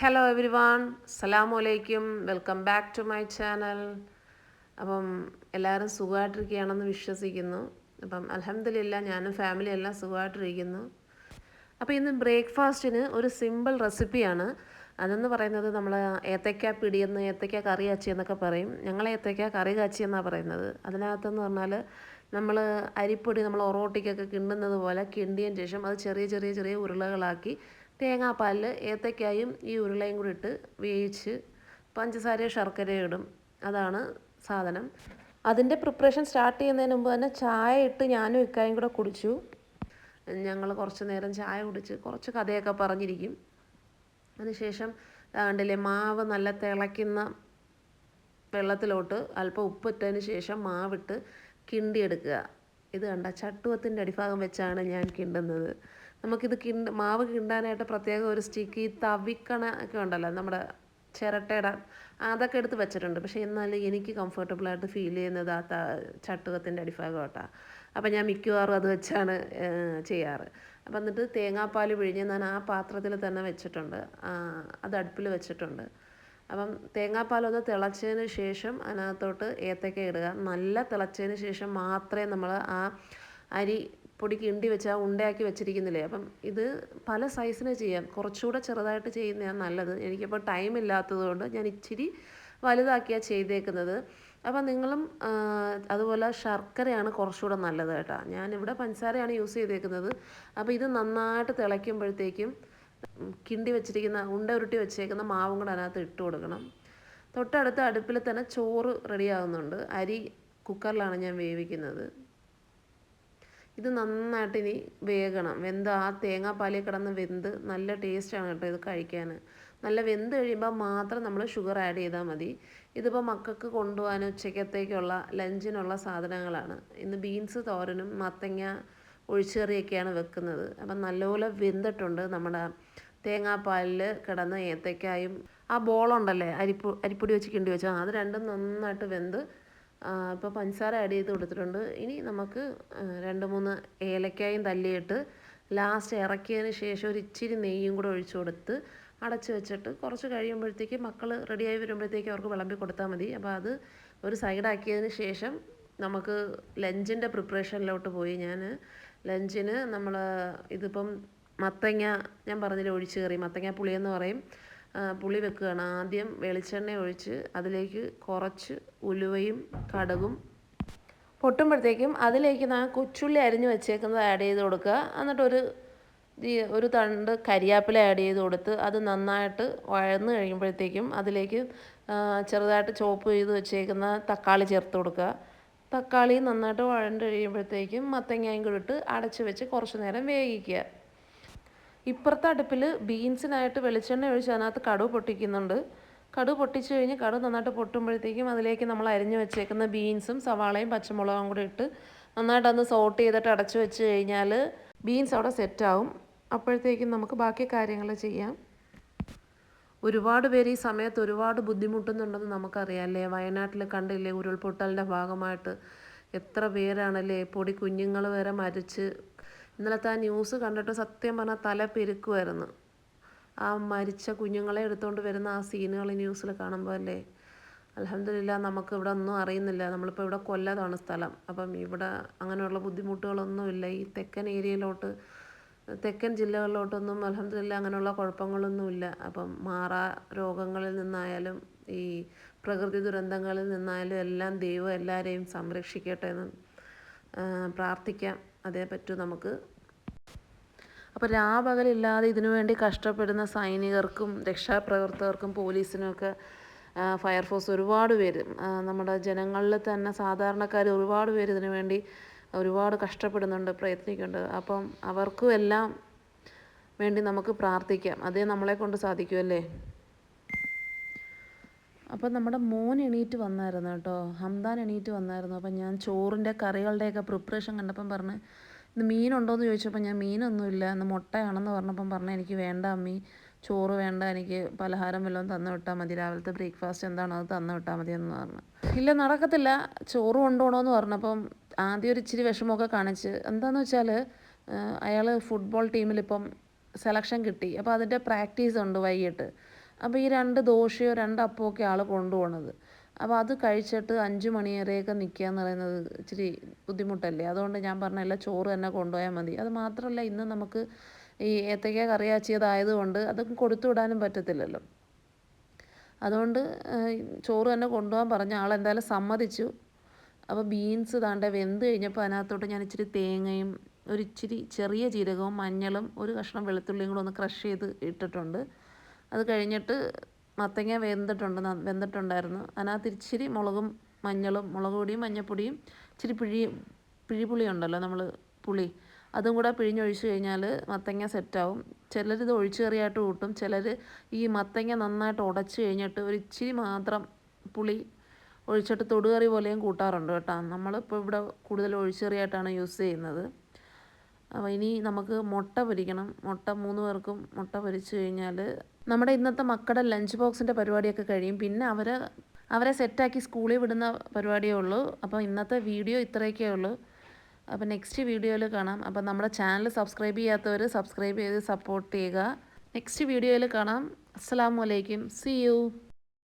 Hello everyone അലൈക്കും welcome back to my channel അപ്പം എല്ലാവരും സുഖമായിട്ടിരിക്കുകയാണെന്ന് വിശ്വസിക്കുന്നു. അപ്പം അലഹമില്ല ഞാനും ഫാമിലി എല്ലാം സുഖമായിട്ടിരിക്കുന്നു. അപ്പോൾ ഇന്ന് ബ്രേക്ക്ഫാസ്റ്റിന് ഒരു സിമ്പിൾ റെസിപ്പിയാണ് അതെന്ന് പറയുന്നത് നമ്മൾ ഏത്തയ്ക്ക പിടിയെന്ന് ഏത്തയ്ക്ക കറി കാച്ചി എന്നൊക്കെ പറയും. ഞങ്ങൾ ഏത്തയ്ക്ക കറി കാച്ചി എന്നാണ് പറയുന്നത്. അതിനകത്തെന്ന് പറഞ്ഞാൽ നമ്മൾ അരിപ്പൊടി നമ്മൾ ഒറോട്ടിക്കൊക്കെ കിണ്ടുന്നത് പോലെ കിണ്ടിയതിന് ശേഷം അത് ചെറിയ ചെറിയ ചെറിയ ഉരുളകളാക്കി തേങ്ങാപ്പാലിൽ ഏത്തയ്ക്കായും ഈ ഉരുളയും കൂടി ഇട്ട് വേവിച്ച് പഞ്ചസാരയും ശർക്കരയും ഇടും. അതാണ് സാധനം. അതിന്റെ പ്രിപ്പറേഷൻ സ്റ്റാർട്ട് ചെയ്യുന്നതിന് മുമ്പ് തന്നെ ചായ ഇട്ട് ഞാനും ഇക്കായും കൂടെ കുടിച്ചു. ഞങ്ങൾ കുറച്ച് നേരം ചായ കുടിച്ച് കുറച്ച് കഥയൊക്കെ പറഞ്ഞിരിക്കും. അതിനുശേഷം കണ്ടില്ലേ മാവ് നല്ല തിളയ്ക്കുന്ന വെള്ളത്തിലോട്ട് അല്പം ഉപ്പിട്ടതിന് ശേഷം മാവിട്ട് കിണ്ടിയെടുക്കുക. ഇത് കണ്ട ചട്ടുവത്തിന്റെ അടിഭാഗം വെച്ചാണ് ഞാൻ കിണ്ടുന്നത്. നമുക്കിത് കിണ്ട് മാവ് കിണ്ടാനായിട്ട് പ്രത്യേകം ഒരു സ്റ്റിക്ക് ഈ തവിക്കണ ഒക്കെ ഉണ്ടല്ലോ നമ്മുടെ ചിരട്ടയുടെ അതൊക്കെ എടുത്ത് വെച്ചിട്ടുണ്ട്. പക്ഷേ എന്നാലും എനിക്ക് കംഫർട്ടബിളായിട്ട് ഫീൽ ചെയ്യുന്നത് ആ ചട്ടുകത്തിന്റെ അടിഭാഗമായിട്ടാണ് അപ്പം ഞാൻ മിക്കവാറും അത് വെച്ചാണ് ചെയ്യാറ്. അപ്പം എന്നിട്ട് തേങ്ങാപ്പാൽ പിഴിഞ്ഞ് ഞാൻ ആ പാത്രത്തിൽ തന്നെ വെച്ചിട്ടുണ്ട്. അത് അടുപ്പിൽ വെച്ചിട്ടുണ്ട്. അപ്പം തേങ്ങാപ്പാലൊന്ന് തിളച്ചതിന് ശേഷം അതിനകത്തോട്ട് ഏത്തക്ക ഇടുക. നല്ല തിളച്ചതിന് ശേഷം മാത്രമേ നമ്മൾ ആ അരി പൊടി കിണ്ടി വെച്ച് ആ ഉണ്ടയാക്കി വെച്ചിരിക്കുന്നില്ലേ? അപ്പം ഇത് പല സൈസിന് ചെയ്യാം. കുറച്ചുകൂടെ ചെറുതായിട്ട് ചെയ്യുന്നതാണ് നല്ലത്. എനിക്കിപ്പോൾ ടൈം ഇല്ലാത്തതുകൊണ്ട് ഞാൻ ഇച്ചിരി വലുതാക്കിയാണ് ചെയ്തേക്കുന്നത്. അപ്പം നിങ്ങളും അതുപോലെ ശർക്കരയാണ് കുറച്ചുകൂടെ നല്ലത് കേട്ടോ. ഞാനിവിടെ പഞ്ചസാരയാണ് യൂസ് ചെയ്തേക്കുന്നത്. അപ്പോൾ ഇത് നന്നായിട്ട് തിളയ്ക്കുമ്പോഴത്തേക്കും കിണ്ടി വെച്ചിരിക്കുന്ന ഉണ്ട ഉരുട്ടി വെച്ചേക്കുന്ന മാവും കൂടെ അതിനകത്ത് ഇട്ട് കൊടുക്കണം. തൊട്ടടുത്ത അടുപ്പിൽ തന്നെ ചോറ് റെഡിയാകുന്നുണ്ട് അരി കുക്കറിലാണ് ഞാൻ വേവിക്കുന്നത്. ഇത് നന്നായിട്ട് ഇനി വേകണം. വെന്ത് ആ തേങ്ങാപ്പാലിൽ കിടന്ന് വെന്ത് നല്ല ടേസ്റ്റാണ് കേട്ടോ ഇത് കഴിക്കാൻ. നല്ല വെന്ത് കഴിയുമ്പോൾ മാത്രം നമ്മൾ ഷുഗർ ആഡ് ചെയ്താൽ മതി. ഇതിപ്പോൾ മക്കൾക്ക് കൊണ്ടുപോകാൻ ഉച്ചക്കത്തേക്കുള്ള ലഞ്ചിനുള്ള സാധനങ്ങളാണ്. ഇന്ന് ബീൻസ് തോരനും മത്തങ്ങ ഒഴിച്ചുകറിയൊക്കെയാണ് വെക്കുന്നത്. അപ്പം നല്ലപോലെ വെന്തിട്ടുണ്ട് നമ്മുടെ തേങ്ങാപ്പാലിൽ കിടന്ന ഏത്തയ്ക്കായും ആ ബോളുണ്ടല്ലേ അരിപ്പു അരിപ്പൊടി വെച്ച് കിണ്ടി വെച്ചാൽ അത് രണ്ടും നന്നായിട്ട് വെന്ത് ഇപ്പോൾ പഞ്ചസാര ആഡ് ചെയ്ത് കൊടുത്തിട്ടുണ്ട്. ഇനി നമുക്ക് രണ്ട് മൂന്ന് ഏലക്കായും തല്ലിയിട്ട് ലാസ്റ്റ് ഇറക്കിയതിന് ശേഷം ഒരു ഇച്ചിരി നെയ്യും കൂടെ ഒഴിച്ചു കൊടുത്ത് അടച്ചു വെച്ചിട്ട് കുറച്ച് കഴിയുമ്പോഴത്തേക്ക് മക്കൾ റെഡിയായി വരുമ്പോഴത്തേക്ക് അവർക്ക് വിളമ്പി കൊടുത്താൽ മതി. അപ്പോൾ അത് ഒരു സൈഡാക്കിയതിന് ശേഷം നമുക്ക് ലഞ്ചിന്റെ പ്രിപ്പറേഷനിലോട്ട് പോയി. ഞാൻ ലഞ്ചിന് നമ്മൾ ഇതിപ്പം മത്തങ്ങ ഞാൻ പറഞ്ഞില്ല ഒഴിച്ച് കറി മത്തങ്ങ പുളിയെന്ന് പറയും. പുളി വെക്കുകയാണ്. ആദ്യം വെളിച്ചെണ്ണ ഒഴിച്ച് അതിലേക്ക് കുറച്ച് ഉലുവയും കടുകും പൊട്ടുമ്പോഴത്തേക്കും അതിലേക്ക് ഞാൻ കൊച്ചുള്ളി അരിഞ്ഞ് വെച്ചേക്കുന്നത് ആഡ് ചെയ്ത് കൊടുക്കുക. എന്നിട്ടൊരു ഒരു തണ്ട് കരിയാപ്പില ആഡ് ചെയ്ത് കൊടുത്ത് അത് നന്നായിട്ട് വഴന്ന് കഴിയുമ്പോഴത്തേക്കും അതിലേക്ക് ചെറുതായിട്ട് ചോപ്പ് ചെയ്ത് വെച്ചേക്കുന്ന തക്കാളി ചേർത്ത് കൊടുക്കുക. തക്കാളി നന്നായിട്ട് വഴണ്ട് കഴിയുമ്പോഴത്തേക്കും മത്തങ്ങയും കൂടി ഇട്ട് അടച്ച് വെച്ച് കുറച്ച് നേരം വേവിക്കുക. ഇപ്പുറത്തെ അടുപ്പിൽ ബീൻസിനായിട്ട് വെളിച്ചെണ്ണ ഒഴിച്ച് അതിനകത്ത് കടുവ് പൊട്ടിക്കുന്നുണ്ട്. കടുവ് പൊട്ടിച്ച് കഴിഞ്ഞ് കടുവ് നന്നായിട്ട് പൊട്ടുമ്പോഴത്തേക്കും അതിലേക്ക് നമ്മൾ അരിഞ്ഞു വെച്ചേക്കുന്ന ബീൻസും സവാളയും പച്ചമുളകും കൂടി ഇട്ട് നന്നായിട്ട് അന്ന് സോട്ട് ചെയ്തിട്ട് അടച്ചു വെച്ച് കഴിഞ്ഞാൽ ബീൻസ് അവിടെ സെറ്റാവും അപ്പോഴത്തേക്കും നമുക്ക് ബാക്കി കാര്യങ്ങൾ ചെയ്യാം. ഒരുപാട് പേര് ഈ സമയത്ത് ഒരുപാട് ബുദ്ധിമുട്ടുന്നുണ്ടെന്ന് നമുക്കറിയാമല്ലേ വയനാട്ടിൽ കണ്ടില്ലേ ഉരുൾപൊട്ടലിന്റെ ഭാഗമായിട്ട് എത്ര പേരാണല്ലേ? പൊടി കുഞ്ഞുങ്ങൾ വരെ മരിച്ച് ഇന്നലത്തെ ആ ന്യൂസ് കണ്ടിട്ട് സത്യം പറഞ്ഞാൽ തല പെരുക്കുമായിരുന്നു ആ മരിച്ച കുഞ്ഞുങ്ങളെ എടുത്തുകൊണ്ട് വരുന്ന ആ സീനുകൾ ന്യൂസിൽ കാണുമ്പോൾ അല്ലേ? അലഹമില്ല നമുക്ക് ഇവിടെ ഒന്നും അറിയുന്നില്ല. നമ്മളിപ്പോൾ ഇവിടെ കൊല്ലതാണ് സ്ഥലം. അപ്പം ഇവിടെ അങ്ങനെയുള്ള ബുദ്ധിമുട്ടുകളൊന്നുമില്ല. ഈ തെക്കൻ ഏരിയയിലോട്ട് തെക്കൻ ജില്ലകളിലോട്ടൊന്നും അലഹമില്ല അങ്ങനെയുള്ള കുഴപ്പങ്ങളൊന്നുമില്ല. അപ്പം മാറാ രോഗങ്ങളിൽ നിന്നായാലും ഈ പ്രകൃതി ദുരന്തങ്ങളിൽ നിന്നായാലും എല്ലാം ദൈവം എല്ലാവരെയും സംരക്ഷിക്കട്ടെ എന്ന് പ്രാർത്ഥിക്കാം. അതേ പറ്റൂ നമുക്ക്. അപ്പോൾ രാപകലില്ലാതെ ഇതിനു വേണ്ടി കഷ്ടപ്പെടുന്ന സൈനികർക്കും രക്ഷാപ്രവർത്തകർക്കും പോലീസിനുമൊക്കെ ഫയർഫോഴ്സ് ഒരുപാട് പേര് നമ്മുടെ ജനങ്ങളിൽ തന്നെ സാധാരണക്കാർ ഒരുപാട് പേര് ഇതിനു വേണ്ടി ഒരുപാട് കഷ്ടപ്പെടുന്നുണ്ട് പ്രയത്നിക്കുന്നുണ്ട്. അപ്പം അവർക്കും എല്ലാം വേണ്ടി നമുക്ക് പ്രാർത്ഥിക്കാം. അതേ നമ്മളെ കൊണ്ട് സാധിക്കുമല്ലേ അപ്പോൾ നമ്മുടെ മോൻ എണീറ്റ് വന്നായിരുന്നു കേട്ടോ. ഹംദാൻ എണീറ്റ് വന്നായിരുന്നു. അപ്പം ഞാൻ ചോറിന്റെ കറികളുടെയൊക്കെ പ്രിപ്പറേഷൻ കണ്ടപ്പം പറഞ്ഞ് ഇന്ന് മീനുണ്ടോ എന്ന് ചോദിച്ചപ്പോൾ ഞാൻ മീനൊന്നുമില്ല. ഇന്ന് മുട്ടയാണെന്ന് പറഞ്ഞപ്പം പറഞ്ഞു എനിക്ക് വേണ്ട അമ്മി. ചോറ് വേണ്ട. എനിക്ക് പലഹാരം വല്ലതും തന്നു വിട്ടാൽ മതി. രാവിലത്തെ ബ്രേക്ക്ഫാസ്റ്റ് എന്താണോ അത് തന്നു വിട്ടാൽ മതി എന്ന് പറഞ്ഞു. ഇല്ല നടക്കത്തില്ല. ചോറ് കൊണ്ടുപോകണമെന്ന് പറഞ്ഞപ്പം ആദ്യം ഒരു ഇച്ചിരി വിഷമമൊക്കെ കാണിച്ച് എന്താണെന്ന് വെച്ചാൽ അയാൾ ഫുട്ബോൾ ടീമിലിപ്പം സെലക്ഷൻ കിട്ടി. അപ്പോൾ അതിന്റെ പ്രാക്ടീസ് ഉണ്ട് വൈകിട്ട്. അപ്പോൾ ഈ രണ്ട് ദോശയോ രണ്ട് ഒക്കെ ആൾ കൊണ്ടുപോകണത് അപ്പോൾ അത് കഴിച്ചിട്ട് അഞ്ച് മണി വരെയൊക്കെ നിൽക്കുക എന്ന് പറയുന്നത് ഇച്ചിരി ബുദ്ധിമുട്ടല്ലേ? അതുകൊണ്ട് ഞാൻ പറഞ്ഞല്ല ചോറ് തന്നെ കൊണ്ടുപോയാൽ മതി. അത് മാത്രമല്ല ഇന്ന് നമുക്ക് ഈ ഏത്തയ്ക്ക കറിയാച്ചിയതായതുകൊണ്ട് അതൊക്കെ കൊടുത്തു വിടാനും പറ്റത്തില്ലല്ലോ. അതുകൊണ്ട് ചോറ് തന്നെ കൊണ്ടുപോകാൻ പറഞ്ഞ ആൾ എന്തായാലും സമ്മതിച്ചു. അപ്പോൾ ബീൻസ് താണ്ട വെന്ത് കഴിഞ്ഞപ്പോൾ അതിനകത്തോട്ട് ഞാൻ ഇച്ചിരി തേങ്ങയും ഒരു ഇച്ചിരി ചെറിയ ജീരകവും മഞ്ഞളും ഒരു കഷ്ണം വെളുത്തുള്ളിയും കൂടെ ഒന്ന് ക്രഷ് ചെയ്ത് ഇട്ടിട്ടുണ്ട്. അത് കഴിഞ്ഞിട്ട് മത്തങ്ങ വെന്തിട്ടുണ്ട് വെന്തിട്ടുണ്ടായിരുന്നു. അതിനകത്ത് ഇച്ചിരി മുളകും മഞ്ഞളും മുളക് പൊടിയും മഞ്ഞൾപ്പൊടിയും ഇച്ചിരി പിഴി പിഴിപുളി ഉണ്ടല്ലോ നമ്മൾ പുളി. അതും കൂടെ പിഴിഞ്ഞൊഴിച്ച് കഴിഞ്ഞാൽ മത്തങ്ങ സെറ്റാവും. ചിലരിത് ഒഴിച്ചു കറിയായിട്ട് കൂട്ടും. ചിലർ ഈ മത്തങ്ങ നന്നായിട്ട് ഉടച്ച് കഴിഞ്ഞിട്ട് ഒരു ഇച്ചിരി മാത്രം പുളി ഒഴിച്ചിട്ട് തൊടുകറി പോലെയും കൂട്ടാറുണ്ട് കേട്ടോ. നമ്മളിപ്പോൾ ഇവിടെ കൂടുതൽ ഒഴിച്ചെറിയായിട്ടാണ് യൂസ് ചെയ്യുന്നത്. അപ്പോൾ ഇനി നമുക്ക് മുട്ട പൊരിക്കണം. മുട്ട മൂന്ന് പേർക്കും മുട്ട പൊരിച്ച് കഴിഞ്ഞാൽ നമ്മുടെ ഇന്നത്തെ മക്കളുടെ ലഞ്ച് ബോക്സിന്റെ പരിപാടിയൊക്കെ കഴിയും. പിന്നെ അവർ അവരെ സെറ്റാക്കി സ്കൂളിൽ വിടുന്ന പരിപാടിയേ ഉള്ളൂ. അപ്പോൾ ഇന്നത്തെ വീഡിയോ ഇത്രയൊക്കെ ഉള്ളൂ. അപ്പോൾ നെക്സ്റ്റ് വീഡിയോയിൽ കാണാം. അപ്പോൾ നമ്മുടെ ചാനൽ സബ്സ്ക്രൈബ് ചെയ്യാത്തവർ സബ്സ്ക്രൈബ് ചെയ്ത് സപ്പോർട്ട് ചെയ്യുക. നെക്സ്റ്റ് വീഡിയോയിൽ കാണാം. അസ്സാം വലൈക്കും സി യു